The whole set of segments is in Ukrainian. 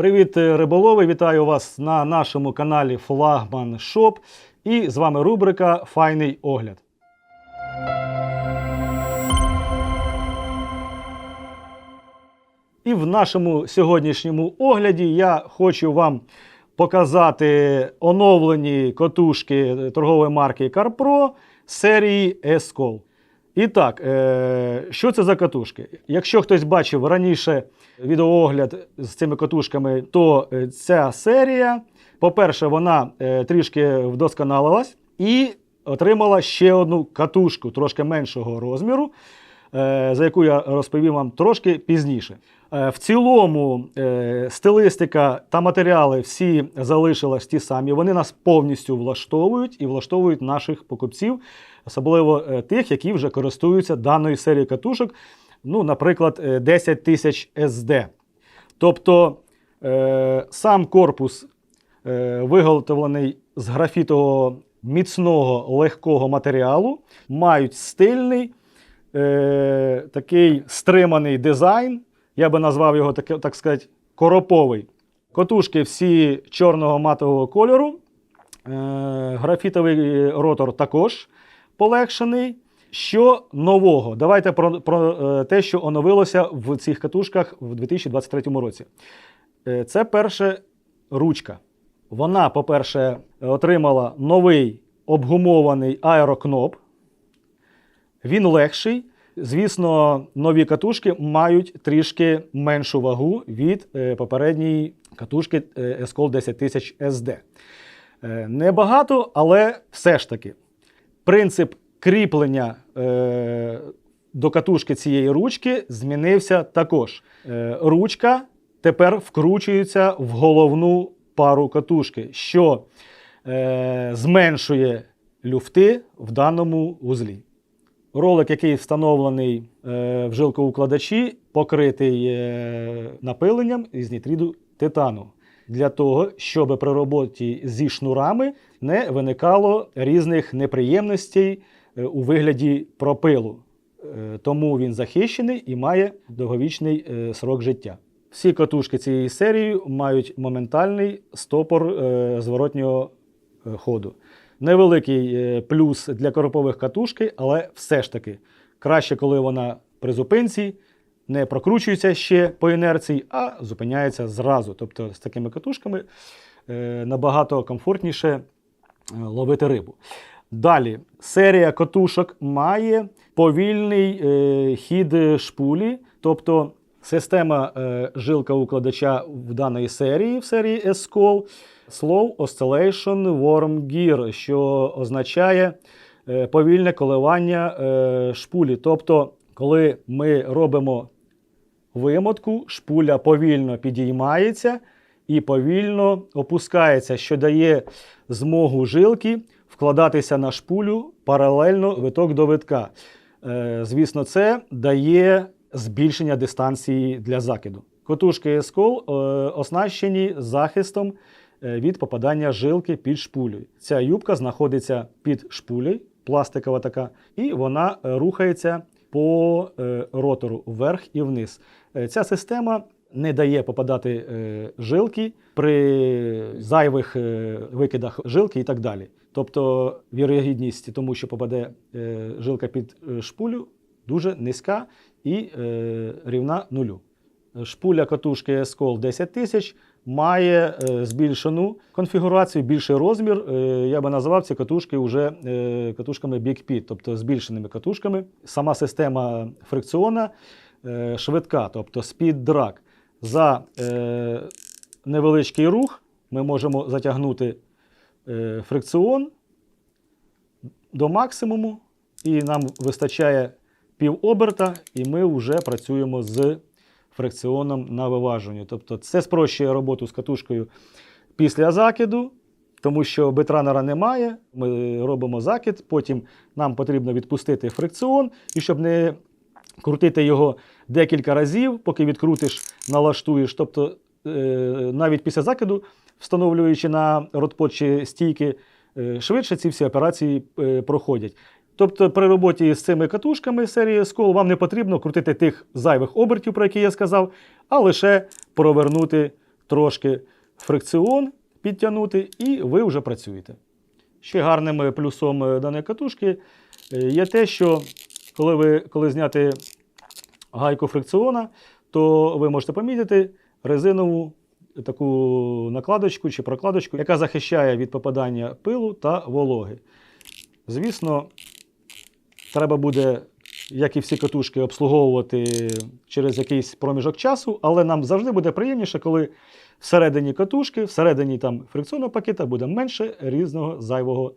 Привіт, е, риболови! Вітаю вас на нашому каналі Флагман Шоп. І з вами рубрика Файний огляд. І в нашому сьогоднішньому огляді я хочу вам показати оновлені котушки торгової марки CarPro серії Escol. І так, е, що це за катушки? Якщо хтось бачив раніше відеоогляд з цими катушками, то е, ця серія, по-перше, вона е, трішки вдосконалилась і отримала ще одну катушку трошки меншого розміру, за яку я розповім вам трошки пізніше. Е, В цілому е, стилистика та матеріали всі залишились ті самі. Вони нас повністю влаштовують і влаштовують наших покупців, особливо е, тих, які вже користуються даною серією катушок. Ну, наприклад, е, 10 тисяч SD. Тобто сам корпус виготовлений з графітового міцного легкого матеріалу, мають стильний, такий стриманий дизайн. Я би назвав його таке, так сказати, короповий. Котушки всі чорного матового кольору. Е, графітовий ротор також полегшений. Що нового? Давайте про, про е, те, що оновилося в цих катушках в 2023 році. Е, Це перше ручка. Вона, по-перше, отримала новий обгумований аерокноп. Він легший. Звісно, нові катушки мають трішки меншу вагу від е, попередньої катушки е, Escol 10000 SD. Небагато, але все ж таки. Принцип кріплення е, до катушки цієї ручки змінився також. Е, ручка тепер вкручується в головну пару катушки, що зменшує люфти в даному узлі. Ролик, який встановлений е, в жилковукладачі, покритий е, напиленням із нітриду титану. Для того, щоб при роботі зі шнурами не виникало різних неприємностей е, у вигляді пропилу. Тому він захищений і має довговічний срок життя. Всі катушки цієї серії мають моментальний стопор зворотнього ходу. Невеликий е, плюс для коропових катушки, але все ж таки краще, коли вона при зупинці не прокручується ще по інерції, а зупиняється зразу. Тобто з такими катушками е, набагато комфортніше е, ловити рибу. Далі, серія катушок має повільний е, хід шпулі, тобто система е, жилка укладача в даної серії, в серії Escol, Slow Oscillation Worm Gear, що означає е, повільне коливання е, шпулі. Тобто, коли ми робимо вимотку, шпуля повільно підіймається і повільно опускається, що дає змогу жилки вкладатися на шпулю паралельно виток до витка. Е, Звісно, це дає збільшення дистанції для закиду. Котушки Escol е, оснащені захистом від попадання жилки під шпулю. Ця юбка знаходиться під шпулею, пластикова така, і вона е, рухається по е, ротору вверх і вниз. Е, Ця система не дає попадати е, жилки при зайвих е, викидах жилки і так далі. Тобто вірогідність тому, що попаде е, жилка під е, шпулю, дуже низька і е, рівна нулю. Шпуля катушки Escol 10 тисяч має е, збільшену конфігурацію, більший розмір. Е, я би назвав ці катушки вже е, катушками Big Pit, тобто збільшеними катушками. Сама система фрикціона швидка, тобто speed drag. За невеличкий рух ми можемо затягнути фрикціон до максимуму, і нам вистачає пів оберта, і ми вже працюємо з фрикціоном на виваженню. Тобто це спрощує роботу з катушкою після закиду, тому що битранера немає. Ми робимо закид, потім нам потрібно відпустити фрикціон, і щоб не крутити його декілька разів, поки відкрутиш, налаштуєш. Тобто е, навіть після закиду, встановлюючи на ротпот чи стійки, е, швидше ці всі операції е, проходять. Тобто при роботі з цими катушками серії Скол вам не потрібно крутити тих зайвих обертів, про які я сказав, а лише провернути трошки фрикціон підтягнути, і ви вже працюєте. Ще гарним плюсом е, даної катушки е, є те, що коли ви коли зняти гайку фрикціона, то ви можете помітити резинову таку накладочку чи прокладочку, яка захищає від попадання пилу та вологи. Звісно, треба буде, як і всі катушки, обслуговувати через якийсь проміжок часу, але нам завжди буде приємніше, коли всередині катушки, всередині там фрикційного пакета буде менше різного зайвого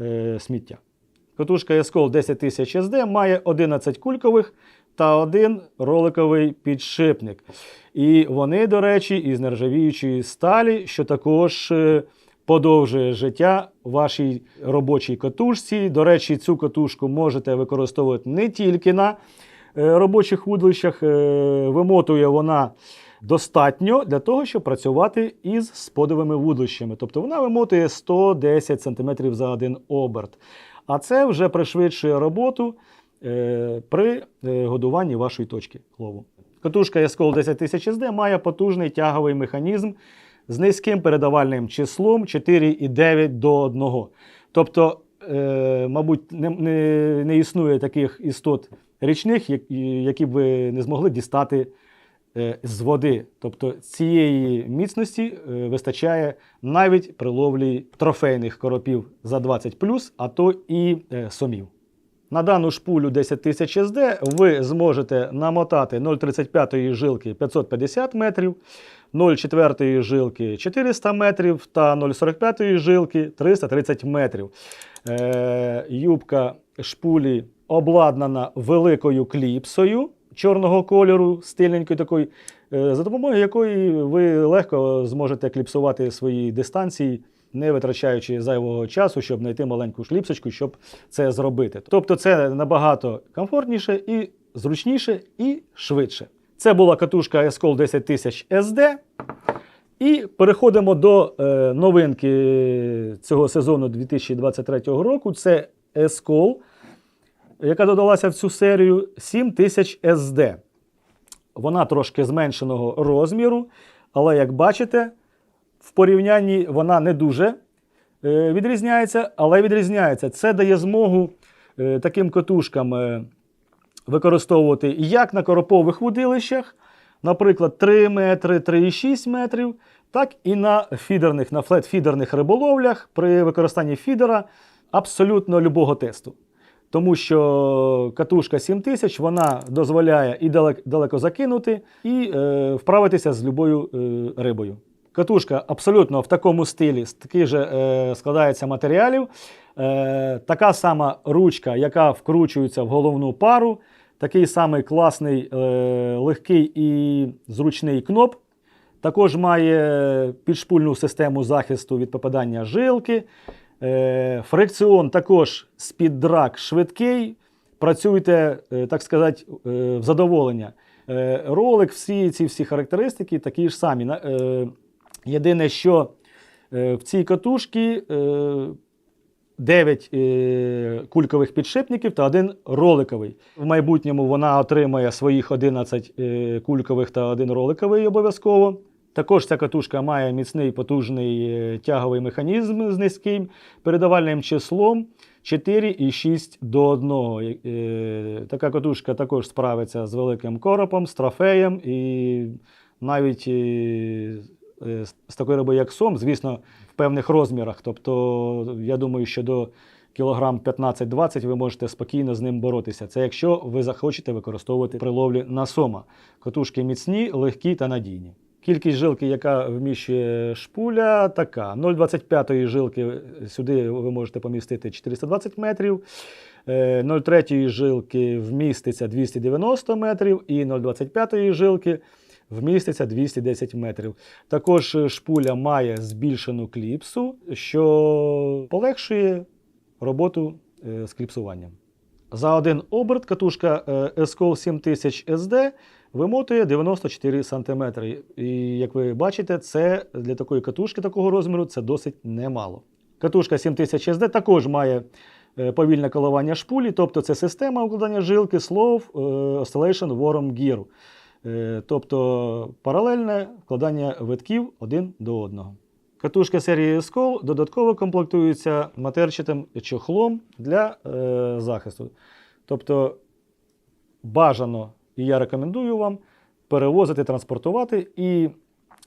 е, сміття. Катушка Ескол 10000 SD має 11 кулькових та один роликовий підшипник. І вони, до речі, із нержавіючої сталі, що також е, подовжує життя вашій робочій катушці. До речі, цю катушку можете використовувати не тільки на е, робочих вудлищах. Е, Вимотує вона достатньо для того, щоб працювати із сподовими вудлищами. Тобто вона вимотує 110 см за один оберт. А це вже пришвидшує роботу е, при годуванні вашої точки лову. Катушка Яскол 10000 SD має потужний тяговий механізм з низьким передавальним числом 4,9 до 1. Тобто, е, мабуть, не, не, не існує таких істот річних, які б ви не змогли дістати е, з води. Тобто цієї міцності е, вистачає навіть при ловлі трофейних коропів за 20 а то і е, сомів. На дану шпулю 10 тисяч SD ви зможете намотати 0,35 жилки 550 метрів, 0,4 жилки 400 метрів та 0,45 жилки 330 метрів. Е, юбка шпулі обладнана великою кліпсою чорного кольору, стильненькою такою, е, за допомогою якої ви легко зможете кліпсувати свої дистанції, не витрачаючи зайвого часу, щоб знайти маленьку шліпсочку, щоб це зробити. Тобто це набагато комфортніше і зручніше і швидше. Це була катушка Escol 10000 SD. І переходимо до е, новинки цього сезону 2023 року. Це Escol, яка додалася в цю серію 7000 SD. Вона трошки зменшеного розміру, але як бачите, в порівнянні вона не дуже е, відрізняється, але відрізняється. Це дає змогу е, таким катушкам е, використовувати як на коропових вудилищах, наприклад, 3 метри, 3,6 метрів, так і на фідерних, на флет-фідерних риболовлях при використанні фідера абсолютно любого тесту. Тому що катушка 7000 вона дозволяє і далеко закинути, і е, вправитися з любою е, рибою. Катушка абсолютно в такому стилі, з таких же е, складається матеріалів. Е, така сама ручка, яка вкручується в головну пару, такий самий класний, е, легкий і зручний кноп. Також має підшпульну систему захисту від попадання жилки. Е, фрикціон також з-під драк швидкий. Працюйте, е, так сказати, в задоволення. Ролик, всі ці всі характеристики такі ж самі. Єдине, що в цій катушці 9 е, кулькових підшипників та один роликовий. В майбутньому вона отримає своїх 11 е, кулькових та один роликовий обов'язково. Також ця катушка має міцний потужний е, тяговий механізм з низьким передавальним числом 4,6 до 1. Е, Така катушка також справиться з великим коропом, з трофеєм і навіть з- з такою рибою, як сом, звісно, в певних розмірах. Тобто, я думаю, що до кілограм 15-20 ви можете спокійно з ним боротися. Це якщо ви захочете використовувати при ловлі на сома. Катушки міцні, легкі та надійні. Кількість жилки, яка вміщує шпуля, така. 0,25 жилки сюди ви можете помістити 420 метрів. Е, 0,3 жилки вміститься 290 метрів, і 0,25 жилки вміститься 210 метрів. Також е, шпуля має збільшену кліпсу, що полегшує роботу е, з кліпсуванням. За один оберт катушка е, Escol 7000 SD вимотує 94 см. І як ви бачите, це для такої катушки такого розміру це досить немало. Катушка 7000 SD також має повільне коливання шпулі, тобто це система укладання жилки е, Oscillation Worm Gear. Е, Тобто паралельне вкладання витків один до одного. Катушка серії Ескол додатково комплектується матерчатим чохлом для е, захисту. Тобто бажано, і я рекомендую вам перевозити, транспортувати і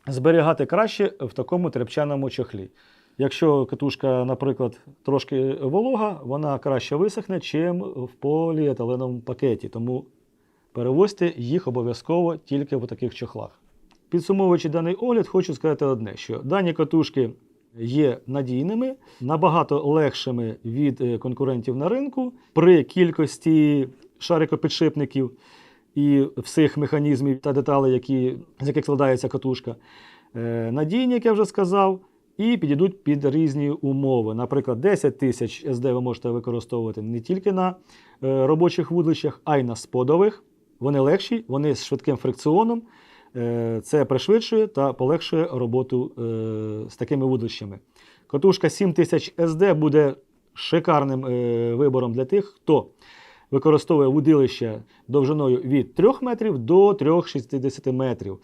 зберігати краще в такому тряпчаному чохлі. Якщо катушка, наприклад, трошки волога, вона краще висохне, чим в поліетиленовому пакеті. Тому перевозьте їх обов'язково тільки в таких чохлах. Підсумовуючи даний огляд, хочу сказати одне: що дані катушки є надійними, набагато легшими від е, конкурентів на ринку при кількості шарикопідшипників і всіх механізмів та деталей, які, з яких складається катушка. Е, Надійні, як я вже сказав, і підійдуть під різні умови. Наприклад, 10 тисяч SD ви можете використовувати не тільки на е, робочих вудлищах, а й на сподових. Вони легші, вони з швидким фрикціоном. Е, Це пришвидшує та полегшує роботу е, з такими вудлищами. Катушка 7000 SD буде шикарним е, вибором для тих, хто використовує вудилище довжиною від 3 метрів до 3,60 метрів.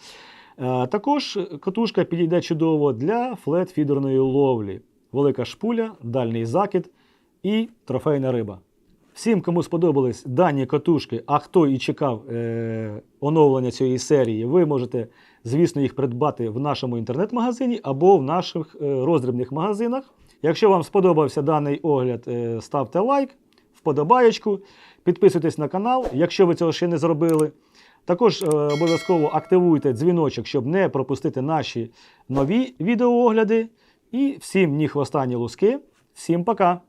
Також катушка підійде чудово для флет-фідерної ловлі. Велика шпуля, дальній закид і трофейна риба. Всім, кому сподобались дані катушки, а хто і чекав е, оновлення цієї серії, ви можете, звісно, їх придбати в нашому інтернет-магазині або в наших е, роздрібних магазинах. Якщо вам сподобався даний огляд, е, ставте лайк, вподобаєчку, підписуйтесь на канал, якщо ви цього ще не зробили. Також е, обов'язково активуйте дзвіночок, щоб не пропустити наші нові відеоогляди. І всім ні хвоста, ні луски. Всім пока!